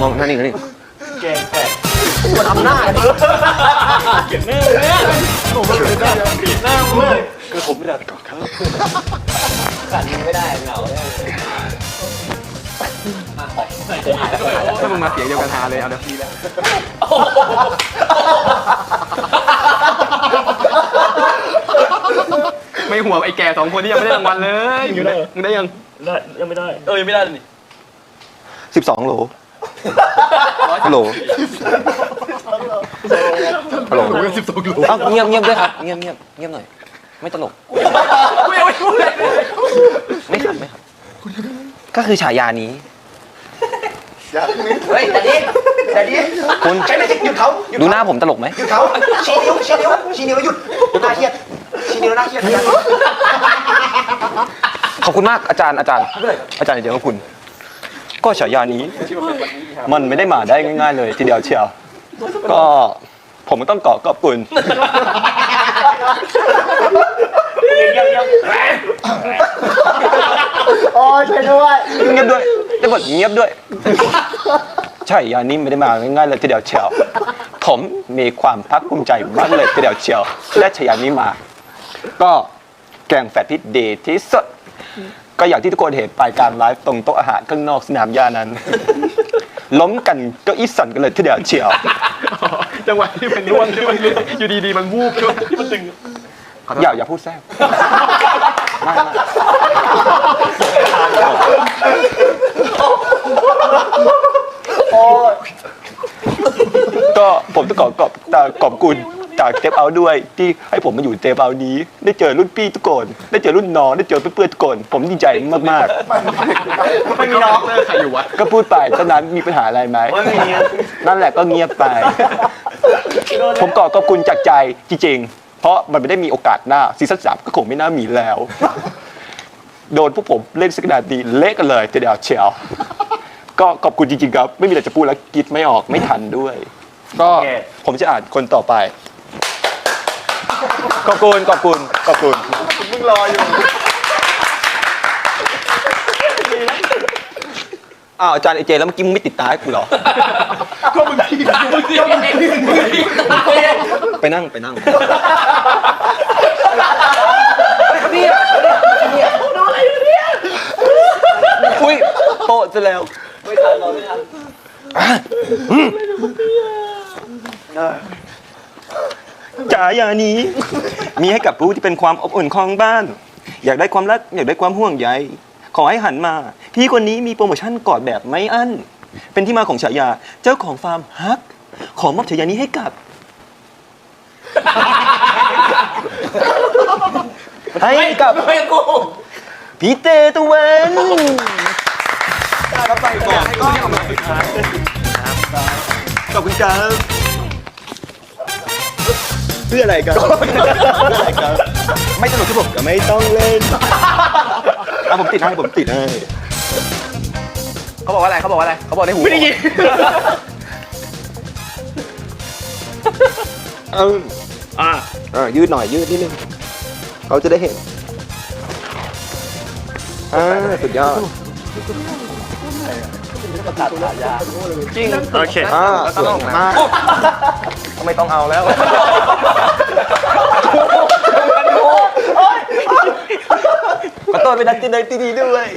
มองนั่นนี่นั่นนี่มันทำหน้าดิเขียนหน้าเลยผมไม่ได้เขียนหน้าเลยคือผมไม่ได้กอดเขาสั่นไม่ได้เหงาเลยถ้ามึงมาเสียงเดียวกันหาเลย เอาเดี๋ยวพี่แล้วไม่ห่วงไอ้แก่สองคนที่ยังไม่ได้รางวัลเลย มึงได้ยังได้ยังไม่ได้ เออยังไม่ได้เลยนี่สิบสองโหล โหลฮัลโหลผมยังสิบสองอยู่เอ้าเงียบเงียบด้วยครับเงียบเงียบเงียบหน่อย ไม่ตลกไม่เอาไม่พูดเลยไม่ขับไม่ขับก็คือฉายานี้เฮ้ยแต่ดิแต่ดิคุณใช้ไม่ใช่หยุดเขาหยุดดูหน้าผมตลกไหมหยุดเขาชี้นิ้วชี้นิ้วชี้นิ้วแล้วหยุดหน้าเครียดชี้นิ้วหน้าเครียดอาจารย์ขอบคุณมากอาจารย์อาจารย์ อาจารย์เดี๋ยวขอบคุณ ก็ฉายานี้ มันไม่ได้มาได้ง่าย ๆ เลยทีเดียวเชียว ก็ผมต้องขอขอบคุณโอ้ยช่วยด้วยเงียบด้วยได้บทเงียบด้วย ใช่ยานี้ไม่ได้มาง่ายๆเลยทีเดียวเชียว ผมมีความภาคภูมิใจมากเลยทีเดียวเชียวที่ได้ฉายานี้มา ก็แกงแฟดที่ดีที่สุด ก็อย่างที่ทุกคนเห็นไปการไลฟ์ตรงโต๊ะอาหารข้างนอกสนามหญ้านั้น ล้มกันเก็อีสั่นกันเลยทีเดียวเชียว จังหวะที่มันร่วงที่มันอยู่ดีๆมันวูบช่วงที่มันตึงอย่าอย่าพูดแทรกไม่ไม่ก็ผมต้องขอขอบขอบคุณ จากเจฟเอาด้วย ที่ให้ผมมาอยู่เจฟเอานี้ ได้เจอรุ่นพี่ทุกคนได้เจอรุ่นน้องได้เจอเพื่อนๆทุกคน ผมดีใจมากไม่มีน้องเลยใครอยู่วะๆ ก็พูดไปตอนนั้นมีปัญหาอะไรไหมนั่นแหละก็เงียบไป ผมก็ขอบคุณจากใจจริงๆ เพราะมันไม่ได้มีโอกาสหน้าซีซั่นสามก็คงไม่น่ามีแล้ว โดนพวกผมเล่นสักขนาดดีเละกันเลยทีเดียวเชียวก็ขอบคุณจริงๆครับ ไม่มีอะไรจะพูดแล้วคิดไม่ออกไม่ทันด้วย ก็ผมจะอ่านคนต่อไป ขอบคุณขอบคุณขอบคุณมึงรออยู่อ้าวอาจารย์ไอเจแล้วเมื่อกี้มึงไม่ติดตาให้กูเหรอ ก็มึงพี่มึงพี่ไปนั่งไปนั่งอุ้ยโตะซะแล้ว ไม่ทันรอไม่ทัน ฉายานี้ มีให้กับผู้ที่เป็นความอบอุ่นของบ้าน อยากได้ความรักอยากได้ความห่วงใยขอให้หันมา พี่คนนี้มีโปรโมชั่นกอดแบบไม่อั้น เป็นที่มาของฉายา เจ้าของฟาร์มฮัก ขอมอบฉายานี้ให้กับ ให้กับไม่กูพี่เตตะวันขอบคุณครับ เพื่ออะไรครับเพื่ออะไรครับ ไม่สนุกที่ผมก็ไม่ต้องเล่นเอาผมติดให้ผมติดให้เขาบอกว่าอะไรเขาบอกว่าอะไรเขาบอกในหูไม่ได้ยินเอออ่าอ่ายืดหน่อยยืดนิดนึงเขาจะได้เห็นอ่าสุดยอด จริงโอเคอ่าสวยมากไม่ต้องเอาแล้วขอโทษไปนักจินได้ที่ดีด้วย